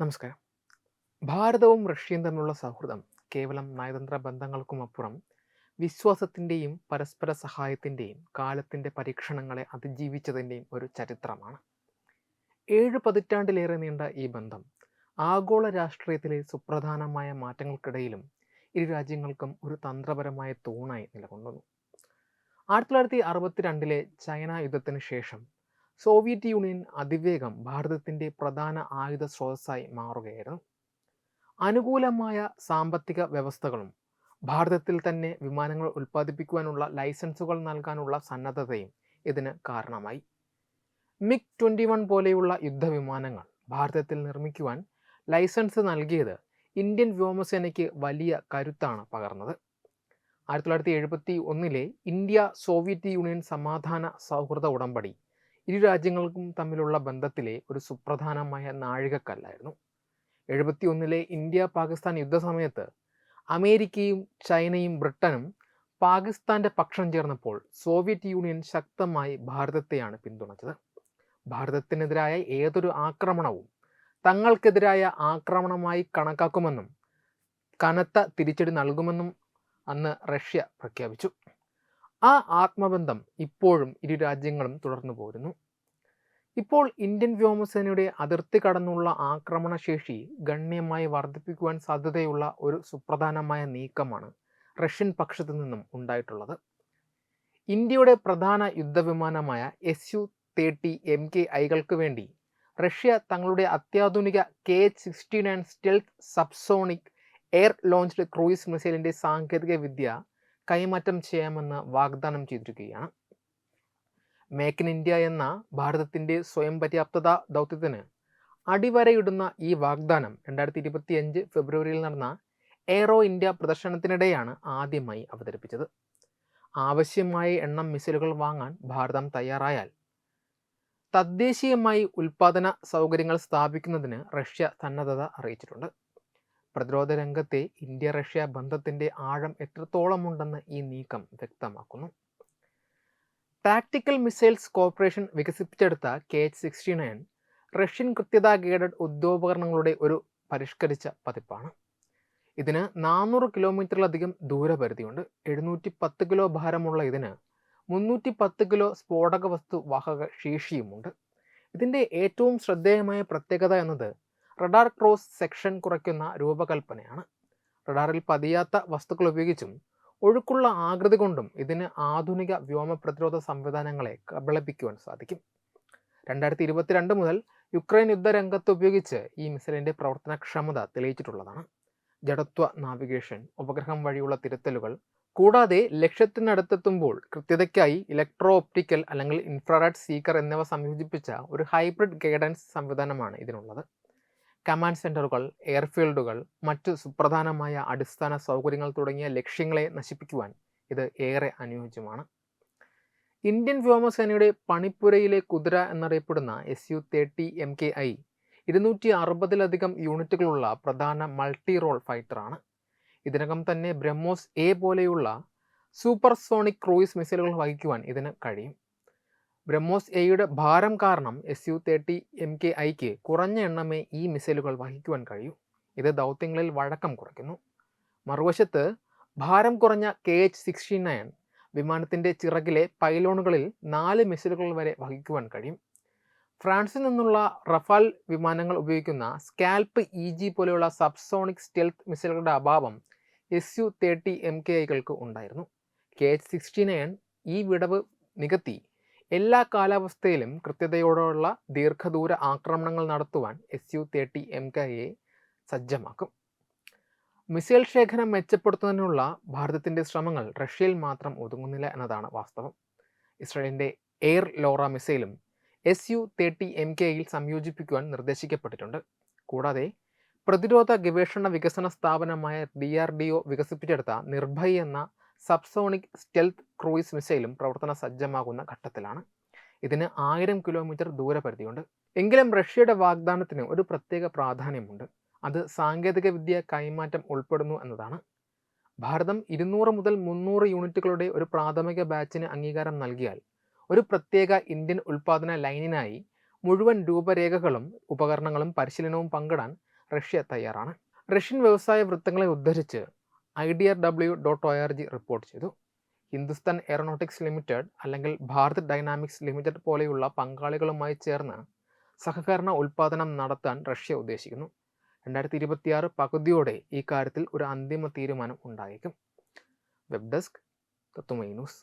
നമസ്കാരം. ഭാരതവും റഷ്യയും തമ്മിലുള്ള സൗഹൃദം കേവലം നയതന്ത്ര ബന്ധങ്ങൾക്കുമപ്പുറം വിശ്വാസത്തിന്റെയും പരസ്പര സഹായത്തിന്റെയും കാലത്തിന്റെ പരീക്ഷണങ്ങളെ അതിജീവിച്ചതിന്റെയും ഒരു ചരിത്രമാണ്. ഏഴ് പതിറ്റാണ്ടിലേറെ നീണ്ട ഈ ബന്ധം ആഗോള രാഷ്ട്രീയത്തിലെ സുപ്രധാനമായ മാറ്റങ്ങൾക്കിടയിലും ഇരു രാജ്യങ്ങൾക്കും ഒരു തന്ത്രപരമായ തൂണായി നിലകൊണ്ടുവന്നു ആയിരത്തി തൊള്ളായിരത്തി അറുപത്തിരണ്ടിലെ ചൈന യുദ്ധത്തിന് ശേഷം സോവിയറ്റ് യൂണിയൻ അതിവേഗം ഭാരതത്തിന്റെ പ്രധാന ആയുധ സ്രോതസ്സായി മാറുകയായിരുന്നു. അനുകൂലമായ സാമ്പത്തിക വ്യവസ്ഥകളും ഭാരതത്തിൽ തന്നെ വിമാനങ്ങൾ ഉൽപ്പാദിപ്പിക്കുവാനുള്ള ലൈസൻസുകൾ നൽകാനുള്ള സന്നദ്ധതയും ഇതിന് കാരണമായി. മിഗ് ട്വന്റി വൺ പോലെയുള്ള യുദ്ധവിമാനങ്ങൾ ഭാരതത്തിൽ നിർമ്മിക്കുവാൻ ലൈസൻസ് നൽകിയത് ഇന്ത്യൻ വ്യോമസേനയ്ക്ക് വലിയ കരുത്താണ് പകർന്നത്. ആയിരത്തി തൊള്ളായിരത്തി എഴുപത്തി ഒന്നിലെ ഇന്ത്യ സോവിയറ്റ് യൂണിയൻ സമാധാന സൗഹൃദ ഉടമ്പടി ഇരു രാജ്യങ്ങൾക്കും തമ്മിലുള്ള ബന്ധത്തിലെ ഒരു സുപ്രധാനമായ നാഴികക്കല്ലായിരുന്നു. എഴുപത്തി ഒന്നിലെ ഇന്ത്യ പാകിസ്ഥാൻ യുദ്ധസമയത്ത് അമേരിക്കയും ചൈനയും ബ്രിട്ടനും പാകിസ്ഥാന്റെ പക്ഷം ചേർന്നപ്പോൾ സോവിയറ്റ് യൂണിയൻ ശക്തമായി ഭാരതത്തെയാണ് പിന്തുണച്ചത്. ഭാരതത്തിനെതിരായ ഏതൊരു ആക്രമണവും തങ്ങൾക്കെതിരായ ആക്രമണമായി കണക്കാക്കുമെന്നും കനത്ത തിരിച്ചടി നൽകുമെന്നും അന്ന് റഷ്യ പ്രഖ്യാപിച്ചു. ആ ആത്മബന്ധം ഇപ്പോഴും ഇരു രാജ്യങ്ങളും തുടർന്നു പോരുന്നു. ഇപ്പോൾ ഇന്ത്യൻ വ്യോമസേനയുടെ അതിർത്തി കടന്നുള്ള ആക്രമണശേഷി ഗണ്യമായി വർദ്ധിപ്പിക്കുവാൻ സാധ്യതയുള്ള ഒരു സുപ്രധാനമായ നീക്കമാണ് റഷ്യൻ പക്ഷത്തു നിന്നും ഉണ്ടായിട്ടുള്ളത്. ഇന്ത്യയുടെ പ്രധാന യുദ്ധവിമാനമായ S U thirty M K ഐകൾക്ക് വേണ്ടി റഷ്യ തങ്ങളുടെ അത്യാധുനിക K H sixty nine stealth subsonic air launched cruise മിസൈലിന്റെ സാങ്കേതിക വിദ്യ കൈമാറ്റം ചെയ്യാമെന്ന് വാഗ്ദാനം ചെയ്തിരിക്കുകയാണ്. മേക്ക് ഇൻ ഇന്ത്യ എന്ന ഭാരതത്തിന്റെ സ്വയം പര്യാപ്തത ദൗത്യത്തിന് അടിവരയിടുന്ന ഈ വാഗ്ദാനം രണ്ടായിരത്തി ഇരുപത്തി അഞ്ച് ഫെബ്രുവരിയിൽ നടന്ന എയ്റോ ഇന്ത്യ പ്രദർശനത്തിനിടെയാണ് ആദ്യമായി അവതരിപ്പിച്ചത്. ആവശ്യമായ എണ്ണം മിസൈലുകൾ വാങ്ങാൻ ഭാരതം തയ്യാറായാൽ തദ്ദേശീയമായി ഉൽപാദന സൗകര്യങ്ങൾ സ്ഥാപിക്കുന്നതിന് റഷ്യ സന്നദ്ധത അറിയിച്ചിട്ടുണ്ട്. പ്രതിരോധ രംഗത്തെ ഇന്ത്യ റഷ്യ ബന്ധത്തിന്റെ ആഴം എത്രത്തോളമുണ്ടെന്ന് ഈ നീക്കം വ്യക്തമാക്കുന്നു. ടാക്ടിക്കൽ മിസൈൽസ് കോർപ്പറേഷൻ വികസിപ്പിച്ചെടുത്ത K H sixty nine Russian കൃത്യതാ ഗൈഡഡ് ഉദ്യോഗോപകരണങ്ങളുടെ ഒരു പരിഷ്കരിച്ച പതിപ്പാണ്. ഇതിന് നാനൂറ് കിലോമീറ്ററിലധികം ദൂരപരിധിയുണ്ട്. എഴുന്നൂറ്റി പത്ത് കിലോ ഭാരമുള്ള ഇതിന് മുന്നൂറ്റി പത്ത് കിലോ സ്ഫോടക വസ്തു വാഹക ശേഷിയുമുണ്ട്. ഇതിന്റെ ഏറ്റവും ശ്രദ്ധേയമായ പ്രത്യേകത എന്നത് റഡാർ ക്രോസ് സെക്ഷൻ കുറയ്ക്കുന്ന രൂപകൽപ്പനയാണ്. റഡാറിൽ പതിയാത്ത വസ്തുക്കൾ ഉപയോഗിച്ചും ഒഴുക്കുള്ള ആകൃതി കൊണ്ടും ഇതിന് ആധുനിക വ്യോമ പ്രതിരോധ സംവിധാനങ്ങളെ കബളിപ്പിക്കുവാൻ സാധിക്കും. രണ്ടായിരത്തി ഇരുപത്തിരണ്ട് മുതൽ യുക്രൈൻ യുദ്ധരംഗത്ത് ഉപയോഗിച്ച് ഈ മിസൈലിന്റെ പ്രവർത്തനക്ഷമത തെളിയിച്ചിട്ടുള്ളതാണ്. ജഡത്വ നാവിഗേഷൻ ഉപഗ്രഹം വഴിയുള്ള തിരുത്തലുകൾ കൂടാതെ ലക്ഷ്യത്തിനടുത്തെത്തുമ്പോൾ കൃത്യതയ്ക്കായി ഇലക്ട്രോ ഒപ്റ്റിക്കൽ അല്ലെങ്കിൽ ഇൻഫ്രാറെഡ് സീക്കർ എന്നിവ സംയോജിപ്പിച്ച ഒരു ഹൈബ്രിഡ് ഗൈഡൻസ് സംവിധാനമാണ് ഇതിനുള്ളത്. കമാൻഡ് സെന്ററുകൾ എയർഫീൽഡുകൾ മറ്റ് സുപ്രധാനമായ അടിസ്ഥാന സൗകര്യങ്ങൾ തുടങ്ങിയ ലക്ഷ്യങ്ങളെ നശിപ്പിക്കുവാൻ ഇത് ഏറെ അനുയോജ്യമാണ്. ഇന്ത്യൻ വ്യോമസേനയുടെ പണിപ്പുരയിലെ കുതിര എന്നറിയപ്പെടുന്ന S U thirty M K I ഇരുന്നൂറ്റി അറുപതിലധികം യൂണിറ്റുകളുള്ള പ്രധാന മൾട്ടി റോൾ ഫൈറ്ററാണ് ഇതിനകം തന്നെ ബ്രഹ്മോസ് എ പോലെയുള്ള സൂപ്പർസോണിക് ക്രൂയിസ് മിസൈലുകൾ വഹിക്കുവാൻ ഇതിന് കഴിയും. ബ്രഹ്മോസ് എയുടെ ഭാരം കാരണം S U thirty M K ഐക്ക് കുറഞ്ഞ എണ്ണമേ ഈ മിസൈലുകൾ വഹിക്കുവാൻ കഴിയൂ. ഇത് ദൗത്യങ്ങളിൽ വഴക്കം കുറയ്ക്കുന്നു. മറുവശത്ത് ഭാരം കുറഞ്ഞ കെ എച്ച് സിക്സ്റ്റി നയൻ വിമാനത്തിന്റെ ചിറകിലെ പൈലോണുകളിൽ നാല് മിസൈലുകൾ വരെ വഹിക്കുവാൻ കഴിയും. ഫ്രാൻസിൽ നിന്നുള്ള റഫാൽ വിമാനങ്ങൾ ഉപയോഗിക്കുന്ന സ്കാൽപ്പ് ഇ ജി പോലെയുള്ള സബ്സോണിക് സ്റ്റെൽത്ത് മിസൈലുകളുടെ അഭാവം S U thirty M K ഐകൾക്ക് ഉണ്ടായിരുന്നു. കെ എച്ച് സിക്സ്റ്റി നയൻ ഈ വിടവ് നികത്തി എല്ലാ കാലാവസ്ഥയിലും കൃത്യതയോടെയുള്ള ദീർഘദൂര ആക്രമണങ്ങൾ നടത്തുവാൻ S U thirty M K A സജ്ജമാക്കും. മിസൈൽ ശേഖരം മെച്ചപ്പെടുത്തുന്നതിനുള്ള ഭാരതത്തിന്റെ ശ്രമങ്ങൾ റഷ്യയിൽ മാത്രം ഒതുങ്ങുന്നില്ല എന്നതാണ് വാസ്തവം. ഇസ്രയേലിന്റെ എയർ ലോറ മിസൈലും എസ് യു തേർട്ടി എം കെയിൽ സംയോജിപ്പിക്കുവാൻ നിർദ്ദേശിക്കപ്പെട്ടിട്ടുണ്ട്. കൂടാതെ പ്രതിരോധ ഗവേഷണ വികസന സ്ഥാപനമായ ഡി ആർ ഡി ഒ വികസിപ്പിച്ചെടുത്ത നിർഭയ് എന്ന സബ്സോണിക് സ്റ്റെൽത്ത് ക്രൂയിസ് മിസൈലും പ്രവർത്തന സജ്ജമാകുന്ന ഘട്ടത്തിലാണ്. ഇതിന് ആയിരം കിലോമീറ്റർ ദൂരപരിധിയുണ്ട്. എങ്കിലും റഷ്യയുടെ വാഗ്ദാനത്തിന് ഒരു പ്രത്യേക പ്രാധാന്യമുണ്ട്. അത് സാങ്കേതികവിദ്യ കൈമാറ്റം ഉൾപ്പെടുന്നു എന്നതാണ്. ഭാരതം ഇരുന്നൂറ് മുതൽ മുന്നൂറ് യൂണിറ്റുകളുടെ ഒരു പ്രാഥമിക ബാച്ചിന് അംഗീകാരം നൽകിയാൽ ഒരു പ്രത്യേക ഇന്ത്യൻ ഉൽപ്പാദന ലൈനിനായി മുഴുവൻ രൂപരേഖകളും ഉപകരണങ്ങളും പരിശീലനവും പങ്കിടാൻ റഷ്യ തയ്യാറാണ്. റഷ്യൻ വ്യവസായ വൃത്തങ്ങളെ ഉദ്ധരിച്ച് I D R W dot O R G report ചെയ്തു. ഹിന്ദുസ്ഥാൻ എയറോനോട്ടിക്സ് ലിമിറ്റഡ് അല്ലെങ്കിൽ ഭാരത് ഡൈനാമിക്സ് ലിമിറ്റഡ് പോലെയുള്ള പങ്കാളികളുമായി ചേർന്ന് സഹകരണ ഉൽപ്പാദനം നടത്താൻ റഷ്യ ഉദ്ദേശിക്കുന്നു. രണ്ടായിരത്തി ഇരുപത്തിയാറ് പകുതിയോടെ ഈ കാര്യത്തിൽ ഒരു അന്തിമ തീരുമാനം ഉണ്ടായേക്കും. വെബ് ഡെസ്ക് തത്തുമൈ ന്യൂസ്